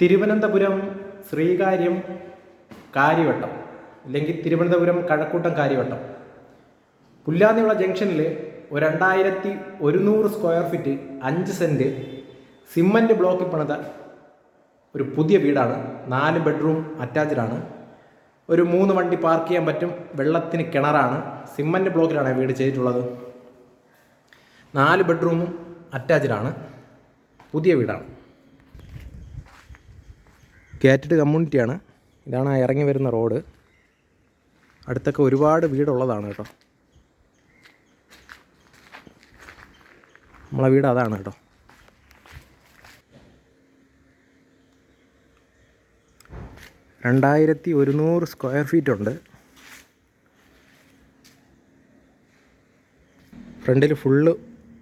തിരുവനന്തപുരം ശ്രീകാര്യം കാര്യവട്ടം അല്ലെങ്കിൽ തിരുവനന്തപുരം കഴക്കൂട്ടം കാര്യവട്ടം. പുല്ലാന്നിവിള ജംഗ്ഷനിൽ ഒരു രണ്ടായിരത്തി ഒരുന്നൂറ് സ്ക്വയർ ഫീറ്റ് അഞ്ച് സെന്റ് സിമ്മന്റ് ബ്ലോക്കിൽ പണിത ഒരു പുതിയ വീടാണ്. നാല് ബെഡ്റൂം അറ്റാച്ച്ഡ് ആണ്. ഒരു മൂന്ന് വണ്ടി പാർക്ക് ചെയ്യാൻ പറ്റും. വെള്ളത്തിന് കിണറാണ്. സിമ്മന്റ് ബ്ലോക്കിലാണ് വീട് ചെയ്തിട്ടുള്ളത്. നാല് ബെഡ്റൂമും അറ്റാച്ച്ഡ് ആണ്. പുതിയ വീടാണ്. ഗേറ്റഡ് കമ്മ്യൂണിറ്റിയാണ് ഇതാണ് ആ ഇറങ്ങി വരുന്ന റോഡ്. അടുത്തൊക്കെ ഒരുപാട് വീടുള്ളതാണ് കേട്ടോ. നമ്മളെ വീട് അതാണ് കേട്ടോ. രണ്ടായിരത്തി ഒരുന്നൂറ് സ്ക്വയർ ഫീറ്റ് ഉണ്ട്. ഫ്രണ്ടിൽ ഫുള്ള്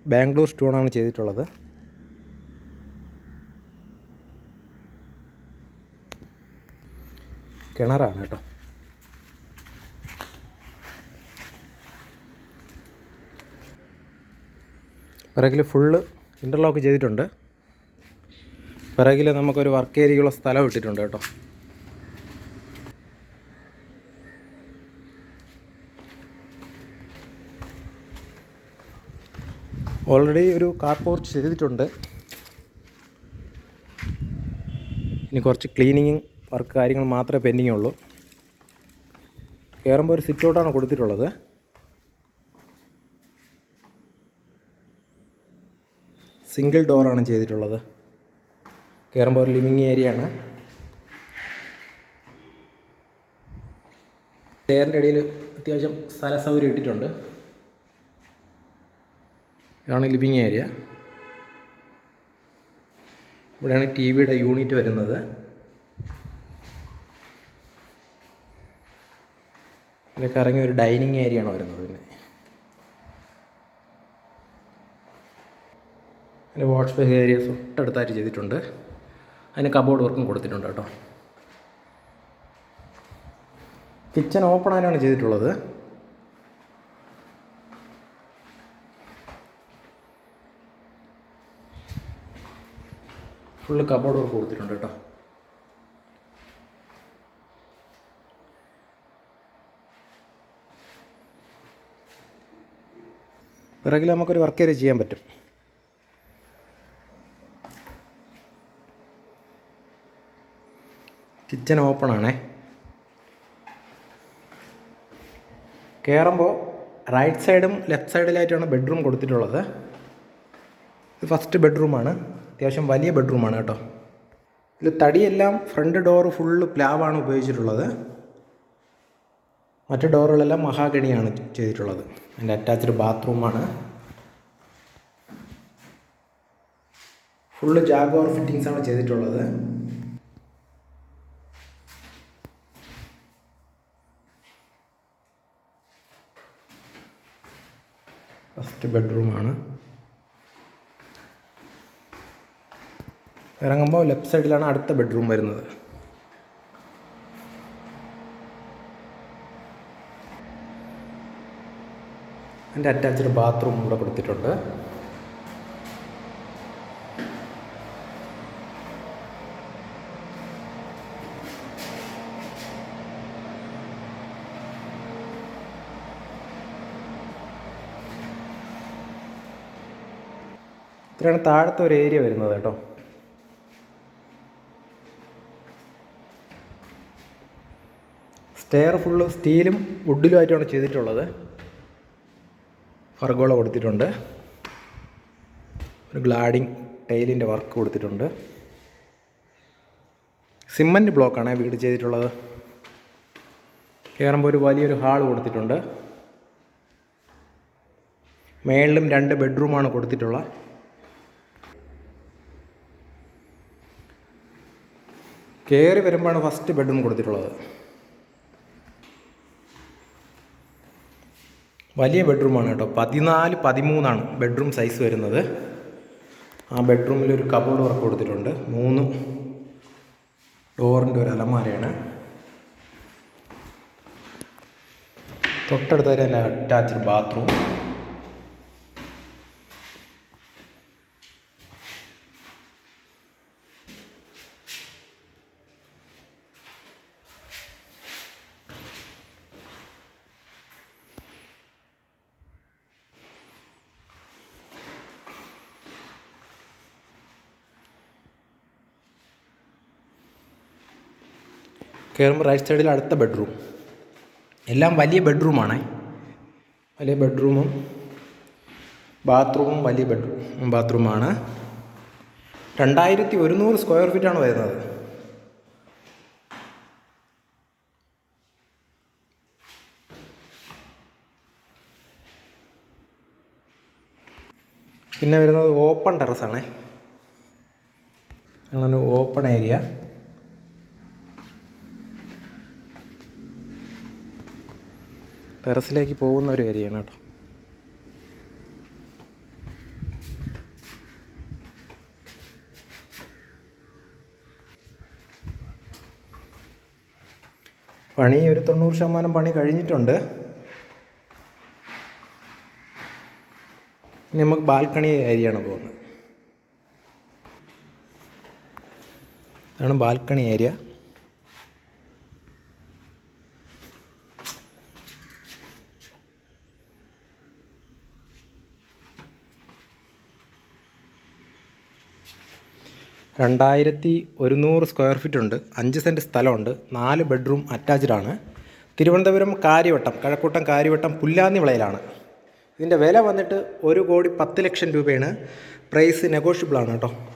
ബാംഗ്ലൂർ സ്റ്റോണാണ് ചെയ്തിട്ടുള്ളത്. കിണറാണ് കേട്ടോ. പിറകിൽ ഫുള്ള് ഇന്റർലോക്ക് ചെയ്തിട്ടുണ്ട്. പിറകിൽ നമുക്കൊരു വർക്ക് ഏരിയയുള്ള സ്ഥലം ഇട്ടിട്ടുണ്ട് കേട്ടോ. ഓൾറെഡി ഒരു കാർ പോർച്ച് ചെയ്തിട്ടുണ്ട്. ഇനി കുറച്ച് ക്ലീനിങ് വർക്ക് കാര്യങ്ങൾ മാത്രമേ പെൻഡിങ് ഉള്ളൂ. കയറുമ്പോൾ ഒരു സിറ്റ് ഔട്ടാണ് കൊടുത്തിട്ടുള്ളത്. സിംഗിൾ ഡോറാണ് ചെയ്തിട്ടുള്ളത്. കയറുമ്പോൾ ഒരു ലിവിങ് ഏരിയ ആണ്. ചെയറിന്റെ ഇടയിൽ അത്യാവശ്യം സ്ഥല സൗകര്യം ഇട്ടിട്ടുണ്ട്. ഇതാണ് ലിവിങ് ഏരിയ. ഇവിടെയാണ് ടി വിയുടെ യൂണിറ്റ് വരുന്നത്. ഇതൊക്കെ കറങ്ങി ഒരു ഡൈനിങ് ഏരിയ ആണ് വരുന്നത് പിന്നെ. അതിന്റെ വാഷ് ബേസ് ഏരിയ തൊട്ടടുത്തായിട്ട് ചെയ്തിട്ടുണ്ട്. അതിന് കബോർഡ് വർക്കും കൊടുത്തിട്ടുണ്ട് കേട്ടോ. കിച്ചൺ ഓപ്പൺ ആയിട്ടാണ് ചെയ്തിട്ടുള്ളത്. ഫുള്ള് കബോർഡ് വർക്ക് കൊടുത്തിട്ടുണ്ട് കേട്ടോ. പിറകിൽ നമുക്കൊരു വർക്ക് ഏരിയ ചെയ്യാൻ പറ്റും. കിച്ചൺ ആണേ. കയറുമ്പോൾ റൈറ്റ് സൈഡും ലെഫ്റ്റ് സൈഡിലായിട്ടാണ് ബെഡ്റൂം കൊടുത്തിട്ടുള്ളത്. ഇത് ഫസ്റ്റ് ബെഡ്റൂമാണ് അത്യാവശ്യം വലിയ ബെഡ്റൂമാണ് കേട്ടോ. ഇത് തടിയെല്ലാം ഫ്രണ്ട് ഡോറ് ഫുള്ള് പ്ലാവാണ് ഉപയോഗിച്ചിട്ടുള്ളത്. മറ്റു ഡോറുകളെല്ലാം മഹാഗണിയാണ് ചെയ്തിട്ടുള്ളത്. അതിന്റെ അറ്റാച്ച്ഡ് ബാത്റൂമാണ്. ഫുള്ള് ജാഗോർ ഫിറ്റിങ്സ് ആണ് ചെയ്തിട്ടുള്ളത്. ഫസ്റ്റ് ബെഡ്റൂമാണ് ഇറങ്ങുമ്പോൾ ലെഫ്റ്റ് സൈഡിലാണ് അടുത്ത ബെഡ്റൂം വരുന്നത്. അതിന്റെ അറ്റാച്ച്ഡ് ബാത്റൂം ഇവിടെ കൊടുത്തിട്ടുണ്ട്. ഇത്രയാണ് താഴത്തെ ഒരു ഏരിയ വരുന്നത് കേട്ടോ. സ്റ്റെയർ ഫുള്ള് സ്റ്റീലും വുഡിലുമായിട്ടാണ് ചെയ്തിട്ടുള്ളത്. ഫർഗോള കൊടുത്തിട്ടുണ്ട്. ഒരു ഗ്ലാഡിങ് ടൈലിന്റെ വർക്ക് കൊടുത്തിട്ടുണ്ട്. സിമന്റ് ബ്ലോക്കാണ് വീട് ചെയ്തിട്ടുള്ളത്. കയറുമ്പോൾ ഒരു വലിയൊരു ഹാൾ കൊടുത്തിട്ടുണ്ട്. മേളിലും രണ്ട് ബെഡ്റൂമാണ് കൊടുത്തിട്ടുള്ള കയറി വരുമ്പോഴാണ് ഫസ്റ്റ് ബെഡ്റൂം കൊടുത്തിട്ടുള്ളത്. വലിയ ബെഡ്റൂമാണ് കേട്ടോ. പതിനാല് പതിമൂന്നാണ് ബെഡ്റൂം സൈസ് വരുന്നത്. ആ ബെഡ്റൂമിൽ ഒരു കബോർഡ് വർക്ക് കൊടുത്തിട്ടുണ്ട്. മൂന്ന് ഡോറിന്റെ ഒരു അലമാരയാണ്. തൊട്ടടുത്ത് തന്നെ അറ്റാച്ച്ഡ് ബാത്റൂം കയറുമ്പോൾ റൈറ്റ് സൈഡിൽ അടുത്ത ബെഡ്റൂം എല്ലാം വലിയ ബെഡ്റൂമാണ് വലിയ ബെഡ്റൂമും ബാത്റൂമും വലിയ ബെഡ്റൂം ബാത്റൂമാണ് രണ്ടായിരത്തി ഒരുന്നൂറ് സ്ക്വയർ ഫീറ്റാണ് വരുന്നത്. പിന്നെ വരുന്നത് ഓപ്പൺ ടെറസ് അങ്ങനെ ഓപ്പൺ ഏരിയ ടെറസിലേക്ക് പോകുന്ന ഒരു ഏരിയയാണ് കേട്ടോ. പണി ഒരു തൊണ്ണൂറ് ശതമാനം പണി കഴിഞ്ഞിട്ടുണ്ട്. നമുക്ക് ബാൽക്കണി ഏരിയയാണ് പോകുന്നത്. ഇതാണ് ബാൽക്കണി ഏരിയ. രണ്ടായിരത്തി ഒരുന്നൂറ് സ്ക്വയർ ഫീറ്റ് ഉണ്ട് അഞ്ച് സെന്റ് സ്ഥലമുണ്ട് നാല് ബെഡ്റൂം അറ്റാച്ച്ഡ് ആണ്. തിരുവനന്തപുരം കാര്യവട്ടം കഴക്കൂട്ടം കാര്യവട്ടം പുല്ലാന്നി വിളയിലാണ്. ഇതിന്റെ വില വന്നിട്ട് ഒരു കോടി പത്ത് ലക്ഷം രൂപയാണ്. പ്രൈസ് നെഗോഷ്യബിൾ ആണ് കേട്ടോ.